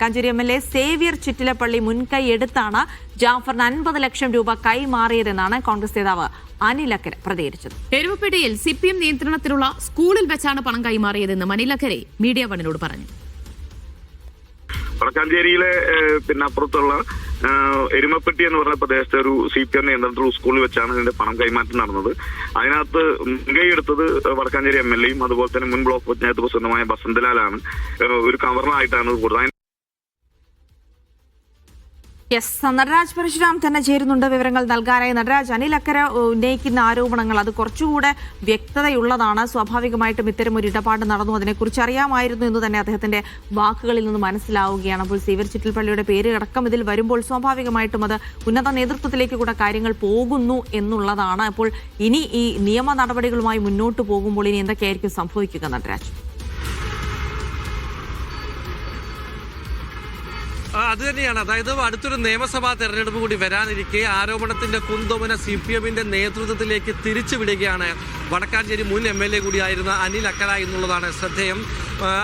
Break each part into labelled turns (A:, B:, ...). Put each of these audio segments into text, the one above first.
A: Kancheri M L A Xavier Chittilappally മുൻകൈ എടുത്താണ് ജാഫറിന് അൻപത് ലക്ഷം രൂപ കൈമാറിയതെന്നാണ് കോൺഗ്രസ് നേതാവ് അനിലക്കര പ്രതികരിച്ചത്.
B: എരുവപ്പേട്ടയിൽ സിപിഎം പി എം നിയന്ത്രണത്തിലുള്ള സ്കൂളിൽ വെച്ചാണ് പണം കൈമാറിയതെന്ന് അനിലക്കരെ മീഡിയ വണിനോട് പറഞ്ഞു.
C: വടക്കാഞ്ചേരിയിലെ പിന്നെ അപ്പുറത്തുള്ള എരുമപ്പെട്ടി എന്ന് പറഞ്ഞ പ്രദേശത്തെ ഒരു സി പി എം നിയന്ത്രണത്തിലുള്ള സ്കൂളിൽ വെച്ചാണ് ഇതിന്റെ പണം കൈമാറ്റം നടന്നത്. അതിനകത്ത് മുൻകൈ എടുത്തത് വടക്കാഞ്ചേരി എം എൽ എയും അതുപോലെ തന്നെ മുൻ ബ്ലോക്ക് പഞ്ചായത്ത് പ്രസിഡന്റുമായ ബസന്തലാലാണ്. ഒരു കവറിനായിട്ടാണ് കൂടുതൽ കൊടുത്തത്.
A: യെസ് നടരാജ് പരശുരാം തന്നെ ചേരുന്നുണ്ട് വിവരങ്ങൾ നൽകാനായി. നടരാജ് അനിലക്കര ഉന്നയിക്കുന്ന ആരോപണങ്ങൾ അത് കുറച്ചുകൂടെ വ്യക്തതയുള്ളതാണ്. സ്വാഭാവികമായിട്ടും ഇത്തരം ഒരു ഇടപാട് നടന്നു. അതിനെക്കുറിച്ച് അറിയാമായിരുന്നു എന്ന് തന്നെ അദ്ദേഹത്തിന്റെ വാക്കുകളിൽ നിന്ന് മനസ്സിലാവുകയാണ്. അപ്പോൾ സീവർ ചിറ്റിൽപ്പള്ളിയുടെ പേര് അടക്കം ഇതിൽ വരുമ്പോൾ സ്വാഭാവികമായിട്ടും അത് ഉന്നത നേതൃത്വത്തിലേക്ക് കൂടെ കാര്യങ്ങൾ പോകുന്നു എന്നുള്ളതാണ്. അപ്പോൾ ഇനി ഈ നിയമ നടപടികളുമായി മുന്നോട്ട് പോകുമ്പോൾ ഇനി എന്തൊക്കെയായിരിക്കും സംഭവിക്കുക നടരാജ്?
D: അത് തന്നെയാണ് അതായത് അടുത്തൊരു നിയമസഭാ തെരഞ്ഞെടുപ്പ് കൂടി വരാനിരിക്കെ ആരോപണത്തിന്റെ കുന്തോമന സി പി എമ്മിന്റെ നേതൃത്വത്തിലേക്ക് തിരിച്ചുവിടുകയാണ് വടക്കാഞ്ചേരി മുൻ എം എൽ എ കൂടിയായിരുന്ന അനിൽ അക്കര എന്നുള്ളതാണ് ശ്രദ്ധേയം.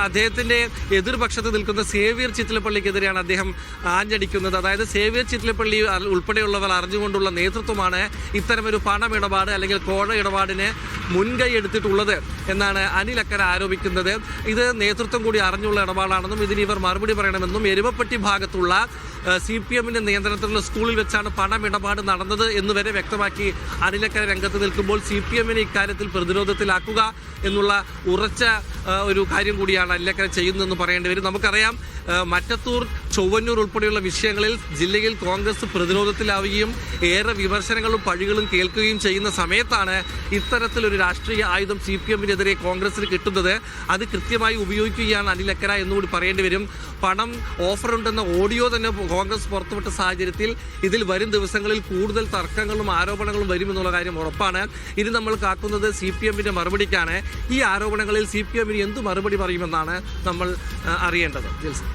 D: അദ്ദേഹത്തിന്റെ എതിർപക്ഷത്ത് നിൽക്കുന്ന സേവ്യർ ചിറ്റിലപ്പള്ളിക്കെതിരെയാണ് അദ്ദേഹം ആഞ്ഞടിക്കുന്നത്. അതായത് സേവ്യർ ചിറ്റിലപ്പള്ളി ഉൾപ്പെടെയുള്ളവർ അറിഞ്ഞുകൊണ്ടുള്ള നേതൃത്വമാണ് ഇത്തരമൊരു പണമിടപാട് അല്ലെങ്കിൽ കോഴ ഇടപാടിന് മുൻകൈ എടുത്തിട്ടുള്ളത് എന്നാണ് അനിൽ അക്കര ആരോപിക്കുന്നത്. ഇത് നേതൃത്വം കൂടി അറിഞ്ഞുള്ള ഇടപാടാണെന്നും ഇതിന് ഇവർ മറുപടി പറയണമെന്നും എരുമപ്പെട്ടി ഭാഗത്തുള്ള സി പി എമ്മിന്റെ നിയന്ത്രണത്തിലുള്ള സ്കൂളിൽ വെച്ചാണ് പണമിടപാട് നടന്നത് എന്ന് വരെ വ്യക്തമാക്കി അണിലക്കര രംഗത്ത് നിൽക്കുമ്പോൾ സി പി എമ്മിനെ ഇക്കാര്യത്തിൽ പ്രതിരോധത്തിലാക്കുക എന്നുള്ള ഉറച്ച ഒരു കാര്യം കൂടിയാണ് അണിലക്കര ചെയ്യുന്നതെന്ന് പറയേണ്ടി വരും. നമുക്കറിയാം മറ്റത്തൂർ ചൊവ്വന്നൂർ ഉൾപ്പെടെയുള്ള വിഷയങ്ങളിൽ ജില്ലയിൽ കോൺഗ്രസ് പ്രതിരോധത്തിലാവുകയും ഏറെ വിമർശനങ്ങളും പഴികളും കേൾക്കുകയും ചെയ്യുന്ന സമയത്താണ് ഇത്തരത്തിലൊരു രാഷ്ട്രീയ ആയുധം സി പി എമ്മിനെതിരെ കോൺഗ്രസിന് കിട്ടുന്നത്. അത് കൃത്യമായി ഉപയോഗിക്കുകയാണ് അനിലക്കര എന്നുകൂടി പറയേണ്ടി വരും. പണം ഓഫർ ഉണ്ടെന്ന ഓഡിയോ തന്നെ കോൺഗ്രസ് പുറത്തുവിട്ട സാഹചര്യത്തിൽ ഇതിൽ വരും ദിവസങ്ങളിൽ കൂടുതൽ തർക്കങ്ങളും ആരോപണങ്ങളും വരുമെന്നുള്ള കാര്യം ഉറപ്പാണ്. ഇനി നമ്മൾ കാക്കുന്നത് സി പി എമ്മിന്റെ മറുപടിക്കാണ്. ഈ ആരോപണങ്ങളിൽ സി പി എമ്മിന് എന്ത് മറുപടി പറയുമെന്നാണ് നമ്മൾ അറിയേണ്ടത്. ജിൽസൺ.